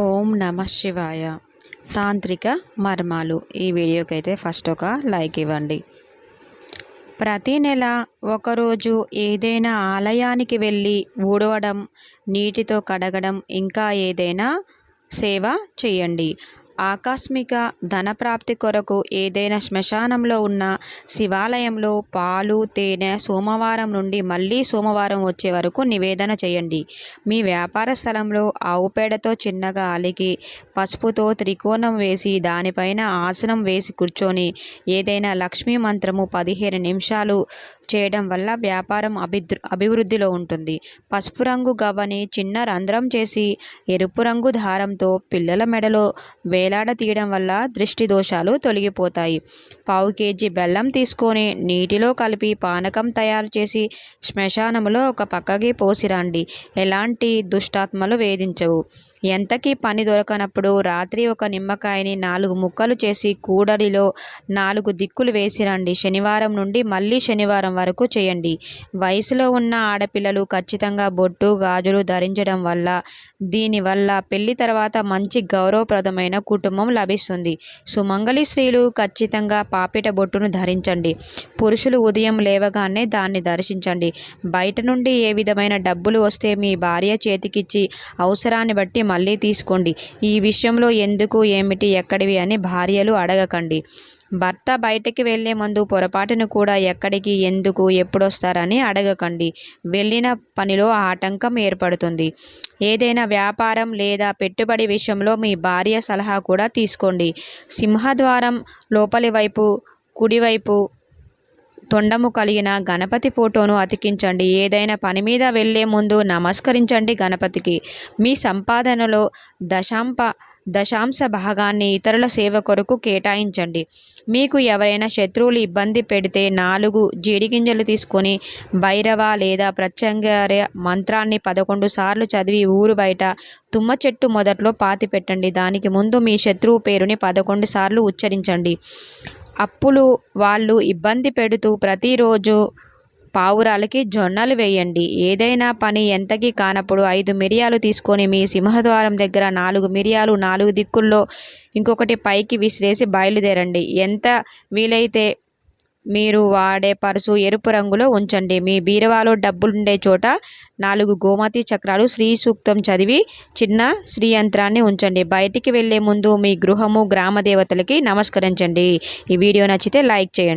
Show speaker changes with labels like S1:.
S1: ఓం నమ శివాయ. తాంత్రిక మర్మాలు. ఈ వీడియోకి అయితే ఫస్ట్ ఒక లైక్ ఇవ్వండి. ప్రతి నెల ఒకరోజు ఏదైనా ఆలయానికి వెళ్ళి ఊడవడం నీటితో కడగడం ఇంకా ఏదైనా సేవ చేయండి. ఆకస్మిక ధనప్రాప్తి కొరకు ఏదైనా శ్మశానంలో ఉన్న శివాలయంలో పాలు తేనె సోమవారం నుండి మళ్ళీ సోమవారం వచ్చే వరకు నివేదన చేయండి. మీ వ్యాపార స్థలంలో ఆవు పేడతో చిన్నగా అలికి పసుపుతో త్రికోణం వేసి దానిపైన ఆసనం వేసి కూర్చొని ఏదైనా లక్ష్మీ మంత్రము పదిహేను నిమిషాలు చేయడం వల్ల వ్యాపారం అభిదృ అభివృద్ధిలో ఉంటుంది. పసుపు రంగు గవ్వని చిన్న రంధ్రం చేసి ఎరుపు రంగు దారంతో పిల్లల మెడలో వే తీయడం వల్ల దృష్టి దోషాలు తొలగిపోతాయి. పావు కేజీ బెల్లం తీసుకొని నీటిలో కలిపి పానకం తయారు చేసి శ్మశానంలో ఒక పక్కకి పోసిరండి. ఎలాంటి దుష్టాత్మలు వేధించవు. ఎంతకీ పని దొరకనప్పుడు రాత్రి ఒక నిమ్మకాయని నాలుగు ముక్కలు చేసి కూడలిలో నాలుగు దిక్కులు వేసిరండి. శనివారం నుండి మళ్ళీ శనివారం వరకు చేయండి. వయసులో ఉన్న ఆడపిల్లలు ఖచ్చితంగా బొట్టు గాజులు ధరించడం వల్ల దీనివల్ల పెళ్ళి తర్వాత మంచి గౌరవప్రదమైన కుటుంబం లభిస్తుంది. సుమంగళి స్త్రీలు ఖచ్చితంగా పాపిట బొట్టును ధరించండి. పురుషులు ఉదయం లేవగానే దాన్ని దర్శించండి. బయట నుండి ఏ విధమైన డబ్బులు వస్తే మీ భార్య చేతికిచ్చి అవసరాన్ని బట్టి మళ్ళీ తీసుకోండి. ఈ విషయంలో ఎందుకు ఏమిటి ఎక్కడివి అని భార్యలు అడగకండి. భర్త బయటకి వెళ్ళే ముందు పొరపాటును కూడా ఎక్కడికి ఎందుకు ఎప్పుడొస్తారని అడగకండి. వెళ్ళిన పనిలో ఆటంకం ఏర్పడుతుంది. ఏదైనా వ్యాపారం లేదా పెట్టుబడి విషయంలో మీ భార్య సలహా కూడా తీసుకోండి. సింహద్వారం లోపలి వైపు కుడివైపు తొండము కలిగిన గణపతి ఫోటోను అతికించండి. ఏదైనా పని మీద వెళ్ళే ముందు నమస్కరించండి గణపతికి. మీ సంపాదనలో దశాంప దశాంశ భాగాన్ని ఇతరుల సేవ కొరకు కేటాయించండి. మీకు ఎవరైనా శత్రువులు ఇబ్బంది పెడితే నాలుగు జీడిగింజలు తీసుకొని భైరవ లేదా ప్రత్యంగార్య మంత్రాన్ని పదకొండు సార్లు చదివి ఊరు బయట తుమ్మ చెట్టు మొదట్లో పాతి పెట్టండి. దానికి ముందు మీ శత్రువు పేరుని పదకొండు సార్లు ఉచ్చరించండి. అప్పులు వాళ్ళు ఇబ్బంది పెడుతూ ప్రతిరోజు పావురాలకి జొన్నలు వేయండి. ఏదైనా పని ఎంతకి కానప్పుడు ఐదు మిరియాలు తీసుకొని మీ సింహద్వారం దగ్గర నాలుగు మిరియాలు నాలుగు దిక్కుల్లో ఇంకొకటి పైకి విసిరేసి బయలుదేరండి. ఎంత వీలైతే మీరు వాడే పరుసు ఎరుపు రంగులో ఉంచండి. మీ బీరువాలో డబ్బులుండే చోట నాలుగు గోమతి చక్రాలు శ్రీ సూక్తం చదివి చిన్న శ్రీ యంత్రాన్ని ఉంచండి. బయటికి వెళ్ళే ముందు మీ గృహము గ్రామ దేవతలకి నమస్కరించండి. ఈ వీడియో నచ్చితే లైక్ చేయండి.